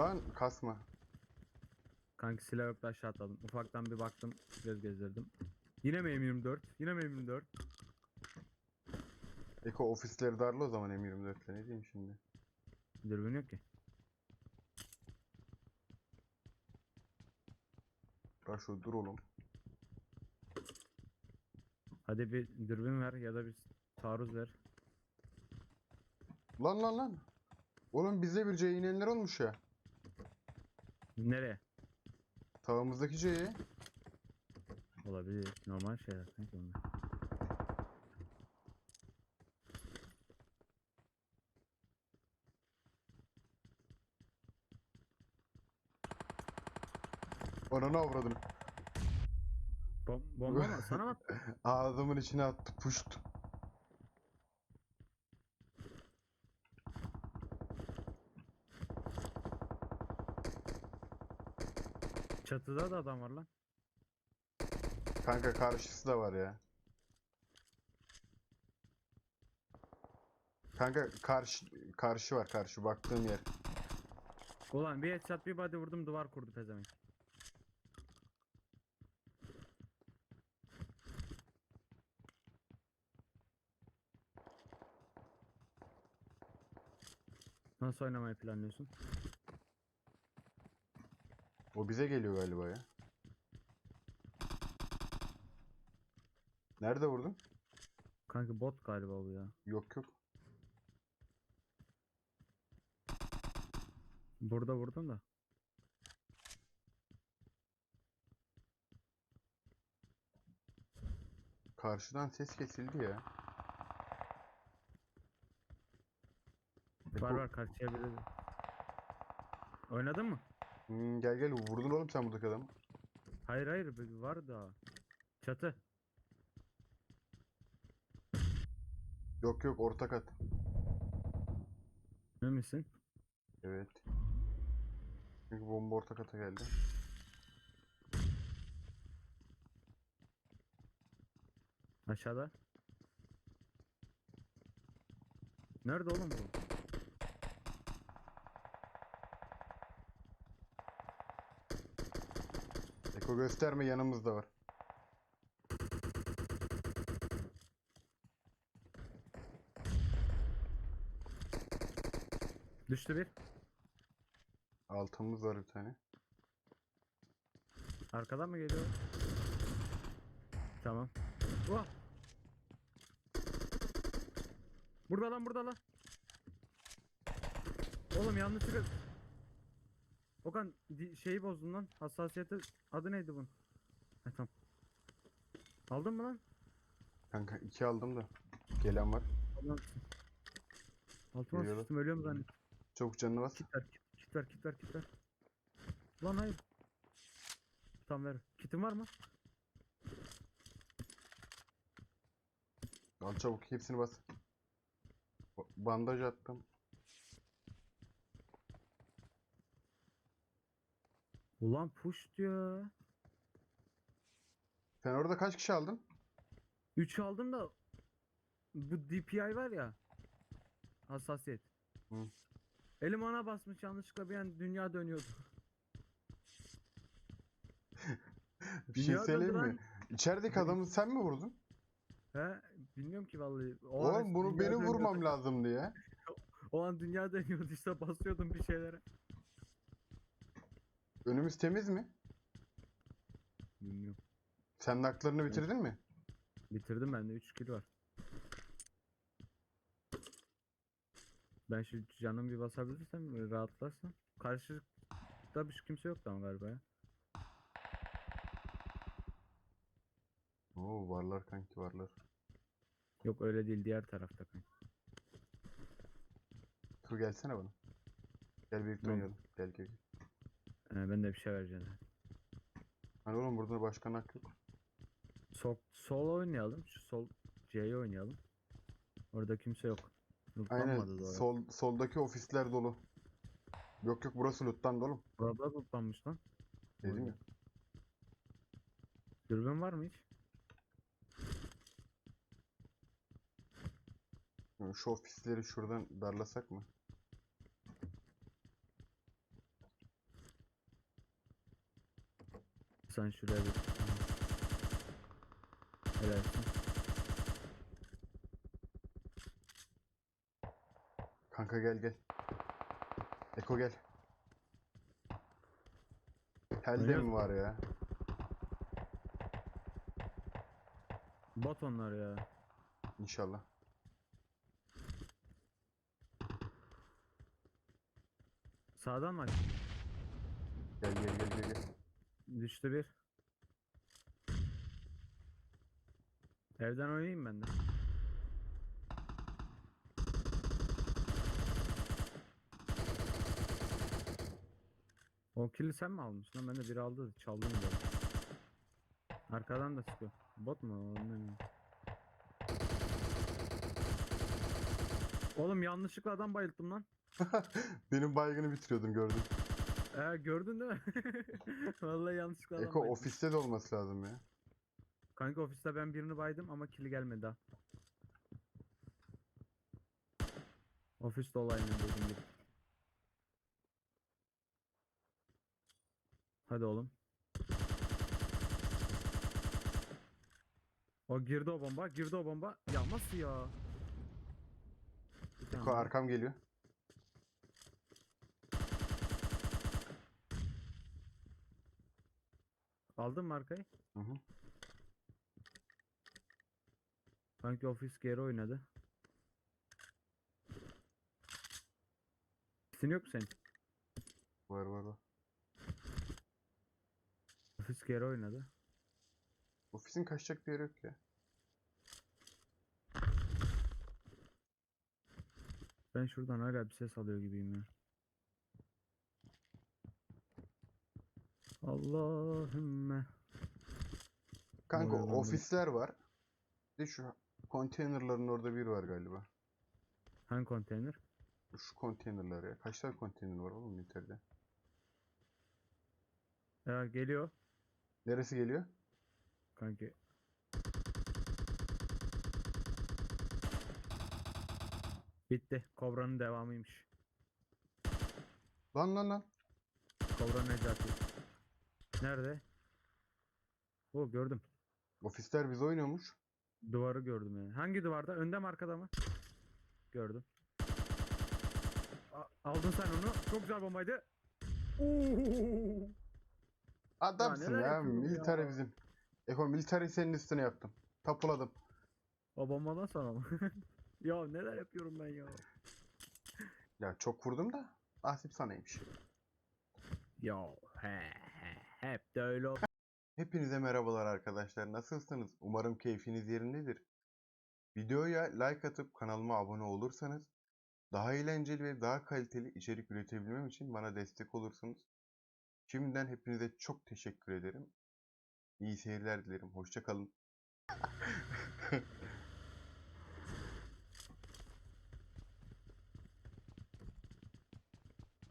Lan kasma. Kanki silah yoktu aşağı atladım. Ufaktan bir baktım göz gezdirdim. Yine mi M24? Yine mi M24? Eko ofisleri darla o zaman M24'le ne diyeyim şimdi. Dürbün yok ki. Raşo dur oğlum. Hadi bir dürbün ver ya da bir taarruz ver. Lan lan lan. Oğlum bize bir inenler olmuş ya. Nereye? Sağımızdaki C'ye. Olabilir. Normal şeyler kanki onlar. Ananı avradım. Bom bomba mı? Sana mı? Ağzımın içine attı. Puşt. Çatıda da adam var lan. Kanka karşısı da var ya. Kanka karşı karşı var karşı baktığım yer. Ulan bir headshot bir body vurdum duvar kurdu pezevenk. Nasıl oynamayı planlıyorsun? O bize geliyor galiba ya. Nerede vurdun? Kanka bot galiba bu ya. Yok yok. Burada vurdum da. Karşıdan ses kesildi ya. Var Eko- var karşıya biri. Oynadın mı? Hmm, gel gel vurdun oğlum sen buradaki adamı. Hayır hayır var daha. Çatı. Yok yok orta kat. Ne misin? Evet. Çünkü bomba orta kata geldi. Aşağıda. Nerede oğlum bu? Eko gösterme yanımızda var. Düştü bir. Altımız var bir tane. Arkadan mı geliyor? Tamam. Oh! Burada lan burada lan. Oğlum yanlışlıkla Okan di- şeyi bozdun lan. Hassasiyeti adı neydi bunun? Ha, tamam. Aldın mı lan? Kanka iki aldım da. Gelen var. Allah'ım. Altıma Geliyorlar. sıçtım ölüyorum zannettim. Çabuk canını bas. Kit ver, kit, kit ver, kit ver, kit ver. Lan hayır. Tamam ver. Kitin var mı? Al çabuk hepsini bas. Ba- Bandaj attım. Ulan push diyor. Sen orada kaç kişi aldın? 3 aldım da bu DPI var ya hassasiyet. Hı. Elim ona basmış yanlışlıkla bir an dünya dönüyordu. Bir şey Dünya söyleyeyim mi? döndüren- İçerideki adamı sen mi vurdun? He bilmiyorum ki vallahi. O an Oğlum bunu dünya benim dönüyordu. vurmam lazımdı ya. O an dünya dönüyordu işte basıyordum bir şeylere. Önümüz temiz mi? Bilmiyorum. Sen naklarını bitirdin mi? Bitirdim ben de 3 kill var. Ben şu canımı bir basabilirsem rahatlarsam. Karşıda bir kimse yoktu ama galiba ya. Oo varlar kanki varlar. Yok öyle değil diğer tarafta kanka. Dur gelsene bana. Gel birlikte Ne oldu? oynayalım. Gel gel. Ee, ben de bir şey vereceğim. Hani oğlum burada başka nak yok. Sol, sol oynayalım. Şu sol C'yi oynayalım. Orada kimse yok. Aynen. Lootlanmadı da orası. Sol, soldaki ofisler dolu. Yok yok burası loot'tan dolu. Burada lootlanmış lan. Dedim ya. Dürbün var mı hiç? Şu ofisleri şuradan darlasak mı? Sen şuraya bir. Helalsin. Kanka gel gel. Eko gel. Oynuyoruz mi var ya? Bot onlar ya. İnşallah. Sağdan mı gel gel gel. gel. Düştü bir. Evden oynayayım ben de. O kili sen mi almışsın? Ben de biri aldı. Çaldım böyle. Arkadan da sıkıyor. Bot mu? Oğlum yanlışlıkla adam bayılttım lan. Benim baygını bitiriyordum gördüm. Ee, gördün değil mi? Vallahi yanlışlıkla adam Eko ofiste de olması lazım ya. Kanka ofiste ben birini baydım ama kili gelmedi daha. Ofiste olayını dediğim gibi. Hadi oğlum. O girdi o bomba, girdi o bomba. Ya nasıl ya? Bir tane Eko daha. arkam geliyor. Aldın mı arkayı? Hı hı. Sanki ofis geri oynadı. Kitin yok mu senin? Var var var. Ofis geri oynadı. Ofisin kaçacak bir yeri yok ya. Ben şuradan hala bir ses alıyor gibiyim ya. Allahümme. Kanka de- ofisler var. Bir de şu konteynerların orada bir var galiba. Hangi konteyner? Şu konteynerler ya. Kaç tane konteyner var oğlum Inter'de? Ya geliyor Neresi geliyor? kanki. Bitti. Kobra'nın devamıymış. Lan lan lan. Kobra Necati. Nerede? O gördüm. Ofisler biz oynuyormuş. Duvarı gördüm yani. Hangi duvarda? Önde mi arkada mı? Gördüm. A- aldın sen onu. Çok güzel bombaydı. Oo! Adamsın ya. ya. Military bizim. Eko military senin üstüne yaptım. Tapuladım. O bombadan sonra mı? ya neler yapıyorum ben ya? Ya çok vurdum da nasip sanaymış. Ya he he hep de öyle ol- Hepinize merhabalar arkadaşlar. Nasılsınız? Umarım keyfiniz yerindedir. Videoya like atıp kanalıma abone olursanız daha eğlenceli ve daha kaliteli içerik üretebilmem için bana destek olursunuz. Şimdiden hepinize çok teşekkür ederim. İyi seyirler dilerim. Hoşça kalın.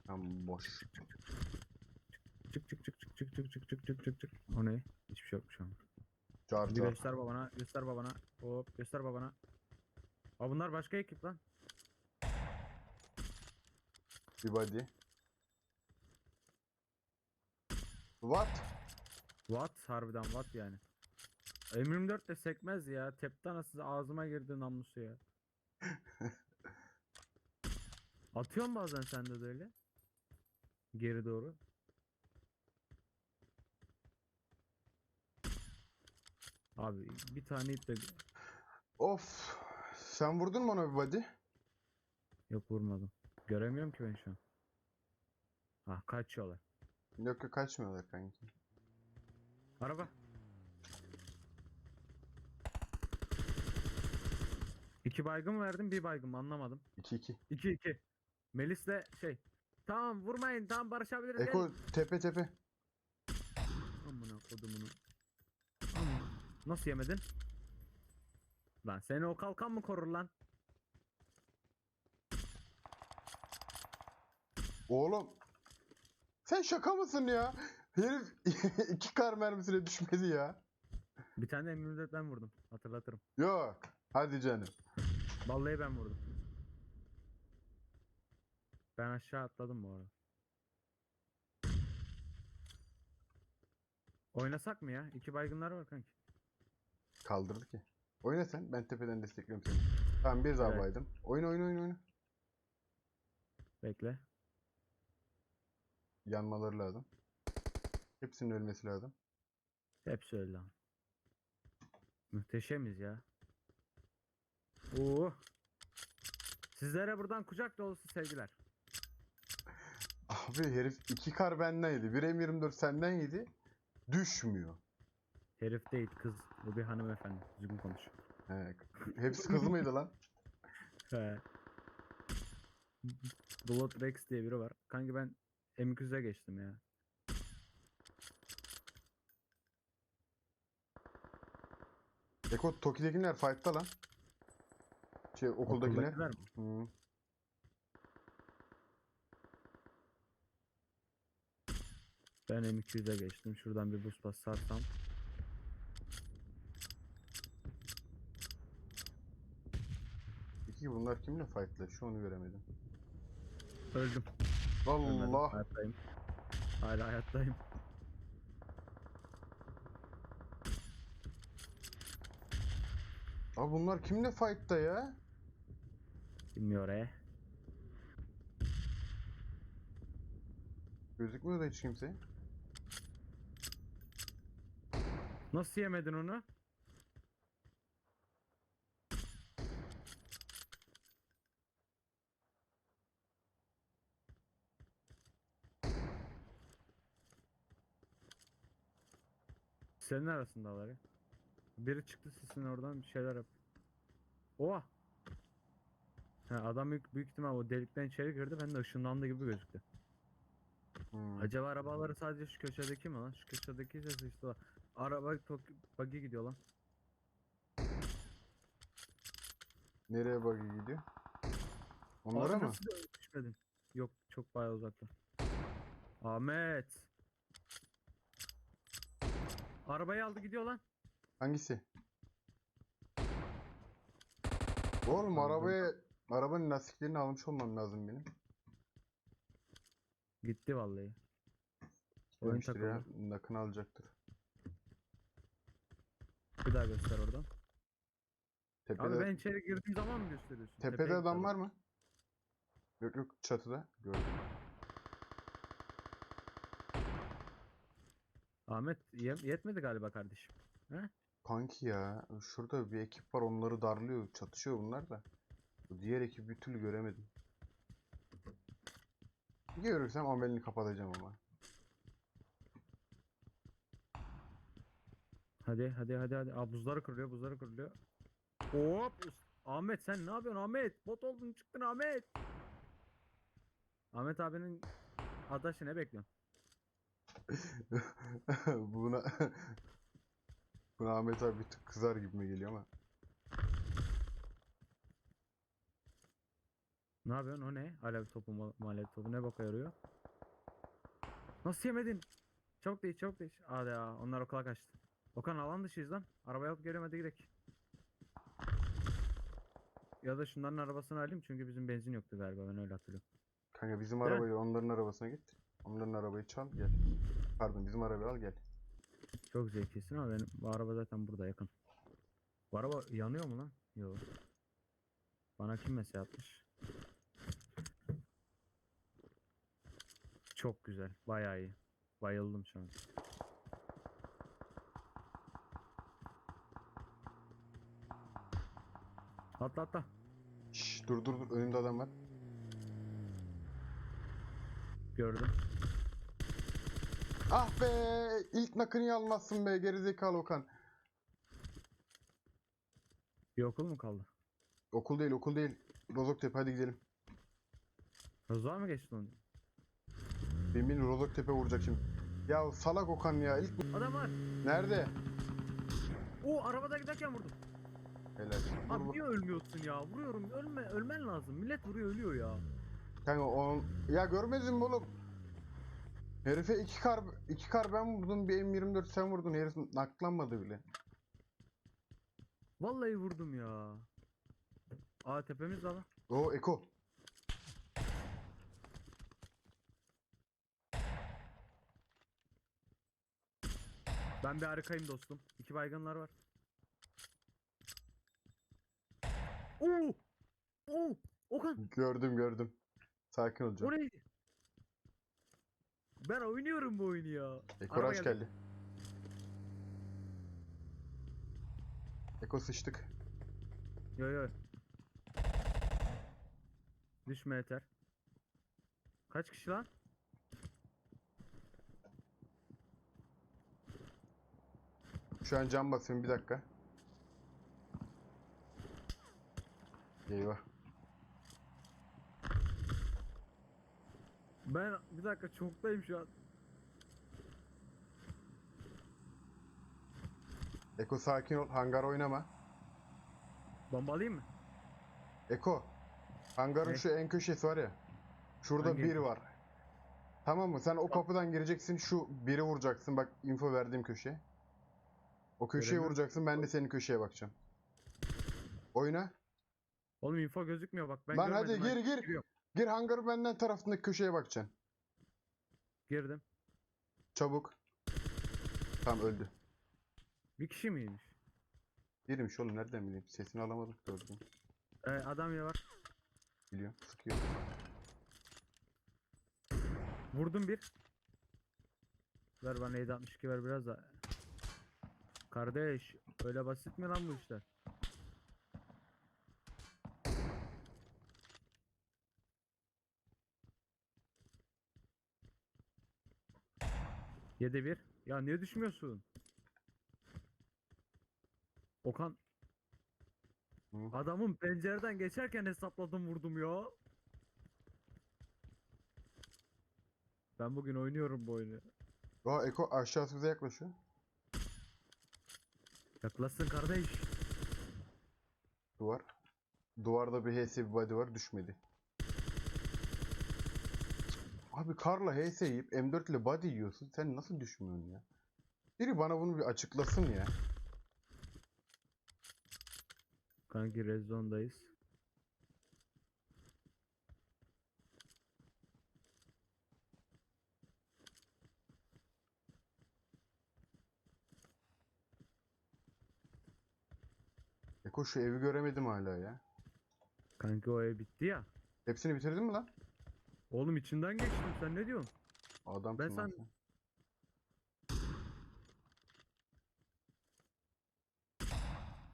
Tam boş. Çık çık çık çık çık çık çık çık çık çık. O ne? Hiçbir şey yokmuş ama. Car Bir car. göster babana, göster babana. Hop göster babana. Aa bunlar başka ekip lan. Bir body. What? What? Harbiden what yani. M24 de sekmez ya. Tepti anasını ağzıma girdi namlusu ya. Atıyorsun bazen sende de öyle. Geri doğru. Abi bir tane ip de Of. Sen vurdun mu ona bir body? yok vurmadım. Göremiyorum ki ben şu an. Ah kaçıyorlar. Yok yok kaçmıyorlar kanki. Araba. İki baygın mı verdim bir baygın mı anlamadım. 2-2. 2 2. Melis de şey. Tamam vurmayın tamam barışabiliriz. Eko gelin." tepe tepe. Amına kodumunu. Nasıl yemedin? Lan seni o kalkan mı korur lan? Oğlum. Sen şaka mısın ya? Herif iki kar mermisine düşmedi ya. Bir tane de M24 ben vurdum. Hatırlatırım. Yok. Hadi canım. Vallahi ben vurdum. Ben aşağı atladım bu arada. Oynasak mı ya? İki baygınlar var kanki. Kaldırdı ki. Oyna sen. Ben tepeden destekliyorum seni. Tamam bir daha Evet. baydım. Oyna oyna oyna oyna. Bekle. Yanmaları lazım. Hepsinin ölmesi lazım. Hepsi öyle lan. Muhteşemiz ya. Oo. Sizlere buradan kucak dolusu sevgiler. Abi herif iki kar benden yedi. Bir M24 senden yedi. Düşmüyor. Herif değil kız. Bu bir hanımefendi. Düzgün konuş. He, hepsi kız mıydı lan? He. Blood Rex diye biri var. Kanki ben M200'e geçtim ya. Eko Toki'dekiler fight'ta lan. Şey okuldakiler. Okuldakiler mi? Hı. Ben M200'e geçtim. Şuradan bir buz pas sarsam. Peki bunlar kimle fight'laşıyor onu göremedim. Öldüm. Ölmedim, Allah. Hayattayım. Hala hayattayım. Abi bunlar kimle fight'ta ya? Bilmiyor e. Gözükmüyor da hiç kimse. Nasıl yemedin onu? Senin arasındalar ya. Biri çıktı sesin oradan bir şeyler yap. Oha! Ha, adam büyük, büyük ihtimal o delikten içeri girdi. Ben de ışınlandı gibi gözüktü. Hmm. Acaba arabaları sadece şu köşedeki mi lan? Şu köşedeki ise sıçtılar. Araba buggy gidiyor lan. Nereye buggy gidiyor? Onlara Abi mı? nasıl düşmedin? Yok çok bayağı uzakta. Ahmet. Arabayı aldı gidiyor lan. Hangisi? Oğlum arabaya arabanın lastiklerini almış olmam lazım benim. Gitti vallahi. Oyun ya. takıldı. Nakını alacaktır. Bir daha göster oradan. Tepede, Abi ben içeri girdiğim zaman mı gösteriyorsun? tepede adam var mı? Yok yok çatıda. Gördüm. Ahmet ye- yetmedi galiba kardeşim. He? Kanki ya şurada bir ekip var onları darlıyor. Çatışıyor bunlar da. Bu diğer ekibi bir türlü göremedim. Görürsem amelini kapatacağım ama. Hadi hadi hadi hadi. Aa, buzları kırılıyor buzları kırılıyor. Hop. Ahmet sen ne yapıyorsun Ahmet? Bot oldun çıktın Ahmet. Ahmet abinin adaşı ne bekliyorsun? Buna Buna Ahmet abi bir tık kızar gibime geliyor ama. Ne yapıyorsun o ne? Alev topu mu alev topu ne boka yarıyor? Nasıl yemedin? Çabuk değiş çabuk değiş. Hadi ya onlar okula kaçtı. Okan alan dışıyız lan. Arabaya alıp geliyorum hadi gidelim. Ya da şunların arabasını alayım çünkü bizim benzin yoktu galiba ben öyle hatırlıyorum. Kanka bizim Değil mi? arabayı onların arabasına git. Onların arabayı çal gel. Pardon bizim arabayı al gel. Çok zekisin ama benim bu araba zaten burada yakın. Bu araba yanıyor mu lan? Yok. Bana kim mesaj atmış? Çok güzel. Bayağı iyi. Bayıldım şu an. Atla atla. Şşş dur dur dur önümde adam var. Gördüm. Ah be ilk nakını almazsın be gerizekalı Okan. Bir okul mu kaldı? Okul değil okul değil. Rozoktepe hadi gidelim. Rıza mı geçti onu? Benim Rozoktepe vuracak şimdi. Ya salak Okan ya ilk Adam var. nerede? O arabada giderken vurdum. Helal. Abi vur. niye ölmüyorsun ya? Vuruyorum. Ölme, ölmen lazım. Millet vuruyor ölüyor ya. Kanka on... Ya görmedin mi oğlum? Herife iki kar iki kar ben vurdum bir M24 sen vurdun herif naklanmadı bile. Vallahi vurdum ya. Aa tepemiz de lan. O Eko. Ben bir harikayım dostum. İki baygınlar var. Oo! Oo! Okan Gördüm gördüm. Sakin ol canım. neydi? Ben oynuyorum bu oyunu ya. Eko Araba hoş geldi. geldi. Eko sıçtık. Yo yo. Düşme yeter. Kaç kişi lan? Şu an cam basıyorum bir dakika. Eyvah. Ben bir dakika çoktayım şu an. Eko sakin ol. Hangar oynama. Bomba alayım mı? Eko. Hangarın Ne? şu en köşesi var ya. Şurada Hangi biri en var. Tamam mı? Sen o kapıdan gireceksin. Şu biri vuracaksın. Bak info verdiğim köşeye. O köşeye Göremiyorum. vuracaksın. Ben de senin köşeye bakacağım. Oyna. Oğlum info gözükmüyor bak ben Lan hadi görmedim, ben gir gir. giriyorum. Gir hangarın benden tarafındaki köşeye bakacaksın. Girdim. Çabuk. Tamam öldü. Bir kişi miymiş? Birmiş oğlum nereden bileyim. Sesini alamadım. Gördüm. Ee, adam ya var. Biliyorum. Sıkıyor. Vurdum bir. Ver bana 762 ver biraz da. Kardeş öyle basit mi lan bu işler? Yedi bir. Ya niye düşmüyorsun? Okan Hı. adamın pencereden geçerken hesapladım vurdum ya. Ben bugün oynuyorum bu oyunu. Aa Eko aşağısı bize yaklaşıyor. Yaklaşsın kardeş. Duvar. Duvarda bir HS bir body var düşmedi. Abi karla HS yiyip M4 ile body yiyorsun. Sen nasıl düşmüyorsun ya? Biri bana bunu bir açıklasın ya. Kanki red zone'dayız. Eko şu evi göremedim hala ya. Kanki o ev bitti ya. Hepsini bitirdin mi lan? Oğlum içinden geçtim sen ne diyorsun? Adamsın Ben sen- sen.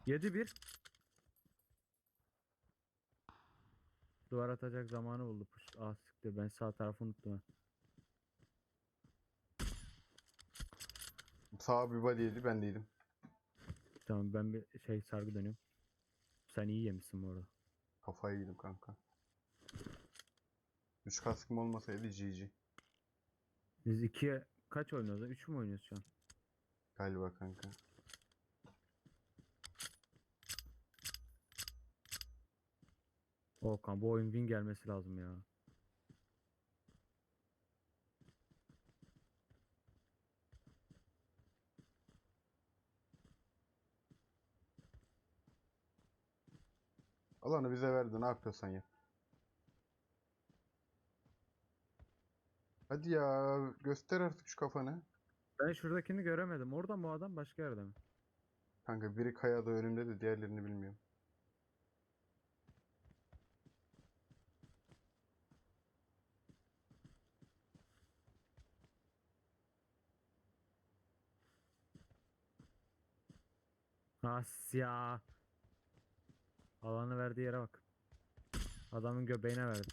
Yedi bir. Duvar atacak zamanı buldu. Puş. Ah siktir ben sağ tarafı unuttum ha. Sağa bir body yedi ben değilim. Tamam ben bir şey sargı dönüyorum. Sen iyi yemişsin bu arada. Kafayı yedim kanka. 3 kaskım olmasaydı GG. Biz ikiye kaç oynuyoruz? lan? Üç mü oynuyoruz şu an? Galiba kanka. Okan bu oyun win gelmesi lazım ya. Alanı bize verdi ne yapıyorsan yap. Hadi ya göster artık şu kafanı. Ben şuradakini göremedim. Orada mı o adam başka yerde mi? Kanka biri kayada önümde de diğerlerini bilmiyorum. Asya. Alanı verdiği yere bak. Adamın göbeğine verdi.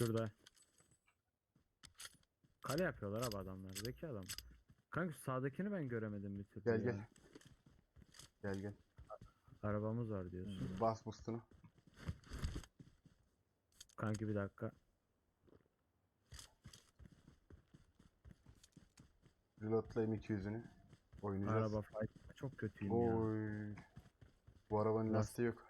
Şurada. Kale yapıyorlar abi adamlar. Zeki adam. Kanka sağdakini ben göremedim bir türlü Gel ya. gel. Gel gel. Arabamız var diyorsun. Bas boostunu. Kanki bir dakika. Reloadlayayım 200'ünü. Oynayacağız. Araba fight çok kötüyüm ya. Oy. Bu arabanın Lastik- lastiği yok.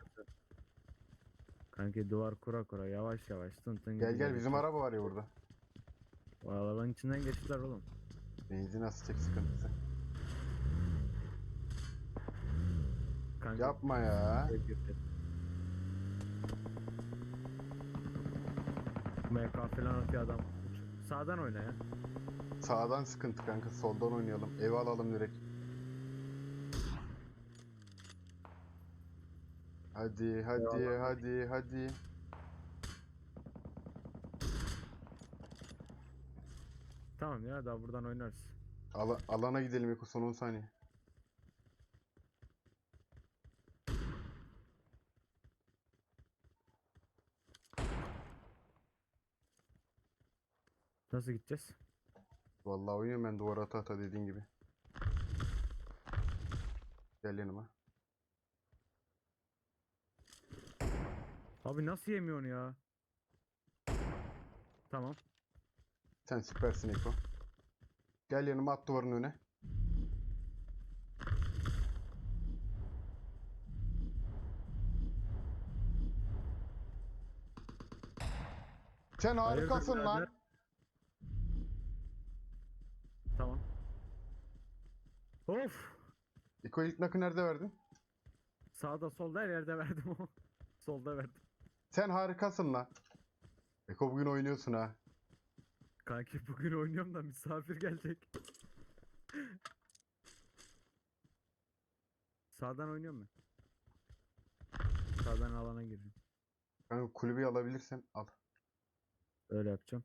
Kanki duvar kura kura yavaş yavaş tın tın Gel gel bizim araba var ya burada. O arabanın içinden geçtiler oğlum. Benzin asacak sıkıntısı. Kanka Yapma ya. MK falan atıyor adam. Sağdan oyna ya. Sağdan sıkıntı kanka. Soldan oynayalım. Ev alalım direkt. Hadi hadi hadi hadi. Tamam ya daha buradan oynarız. Ala- alana gidelim Eko son 10 saniye. Nasıl gideceğiz? Vallahi oynuyorum ben duvara ata ata dediğin gibi. Gel yanıma. Abi nasıl yemiyorsun ya? Tamam. Sen süpersin Eko. Gel yanıma at duvarın öne. Sen Hayırdır harikasın lan. birader? Tamam. Of! Eko ilk nakı nerede verdin? Sağda solda her yerde verdim o. solda verdim. Sen harikasın lan. Eko bugün oynuyorsun ha. Kanki bugün oynuyorum da misafir gelecek. Sağdan oynuyorum mu? Sağdan alana gireceğim. Kanka kulübeyi alabilirsen al. Öyle yapacağım.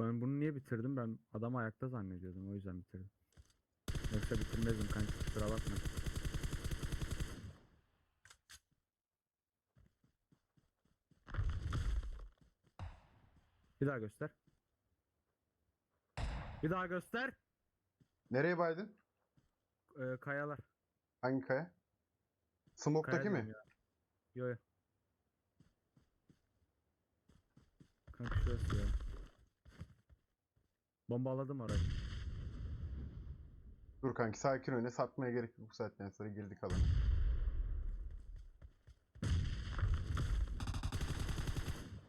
Ben bunu niye bitirdim? Ben adamı ayakta zannediyordum. O yüzden bitirdim. Yoksa bitirmezdim kanka. Kusura bakma. Bir daha göster. Bir daha göster. Nereye baydın? Ee, kayalar. Hangi kaya? Smoke'daki Kaya mi? diyorum ya. Yo yo. Kanka şurası ya. Bombaladım orayı. Dur kanki sakin oyna. Satmaya gerek yok bu saatten sonra girdik alana.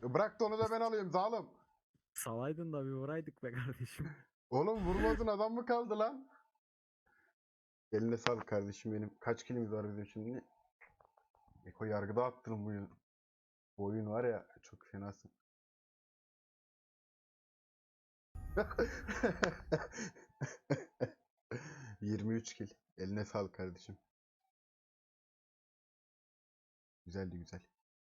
Bırak da onu da ben alayım zalim. Salaydın da bir vuraydık be kardeşim. Oğlum vurmadın adam mı kaldı lan? Eline sağlık kardeşim benim. Kaç kilimiz var bizim şimdi? Eko yargıda attın bu oyun. Bu oyun var ya çok fenasın. ...23 kil. Eline sağlık kardeşim. Güzeldi güzel.